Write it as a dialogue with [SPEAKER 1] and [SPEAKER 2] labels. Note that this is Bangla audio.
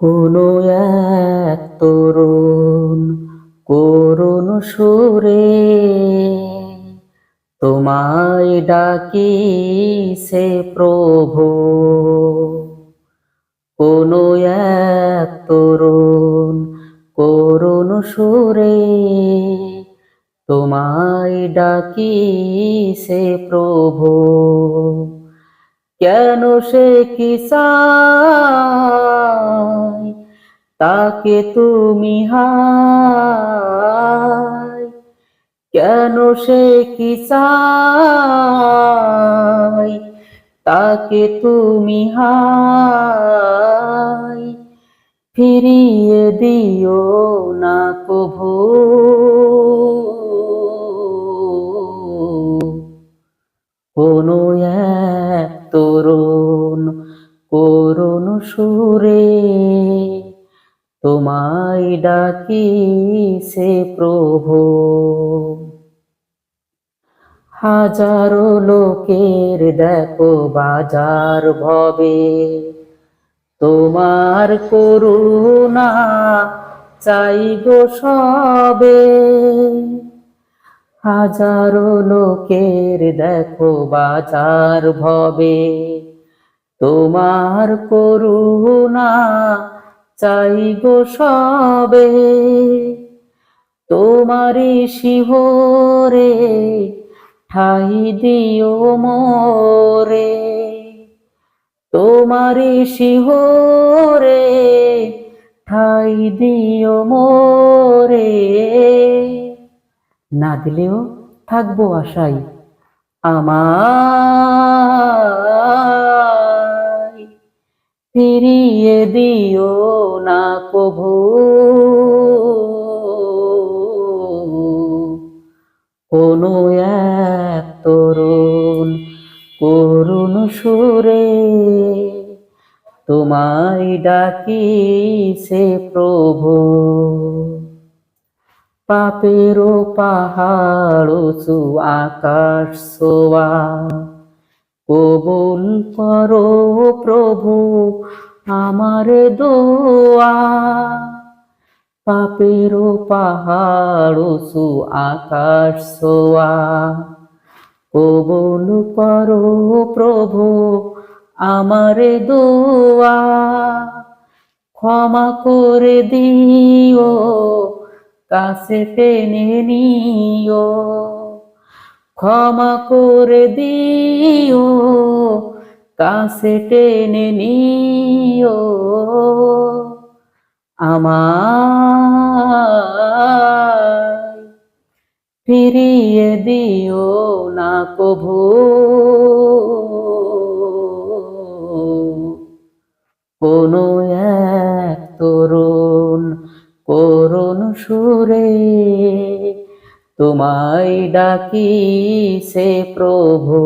[SPEAKER 1] কোনো এক তরুণ করুণ সুরে তোমায় ডাকি সে প্রভু। কোনো এক তরুণ করুণ সুরে তোমায় ডাকি সে প্রভু। কেন সে কি তাকে তুমি হায়। কেন সে কি তাকে তুমি হায়। ফিরিয়ে দিও না কভু। কোনো তরুণ, করুণ সুরে তোমায় ডাকি সে প্রভু। হাজারো লোকের দেখো বাজার ভবে, তোমার করুণা চাইব সবে। হাজারো লোকের দেখো বাজার ভবে। তোমার করুণা চাইব সবে। তোমারি শিহরে ঠাই দিও মোরে। তোমারি শিহরে ঠাই দিও মোরে। না দিলেও থাকব আশাই আমায় ফিরিয়ে দিও না কভু। কোনো এক তরুণ করুণ সুরে তোমায় ডাকি সে প্রভু। পাপেরও পাহাড় উঁচু আকাশ সোয়া কবুল করো প্রভু আমার দোয়া। পাপেরও পাহাড় উঁচু আকাশ সোয়া কবুল করো প্রভু আমার দোয়া। ক্ষমা করে দিও কাছে টেনে নিও। ক্ষমা করে দিও, কাছে টেনে নিও। আমায় ফিরিয়ে দিও না কভু। কোনো এক তরুণ করুণ সুরে তোমায় ডাকি সে প্রভু।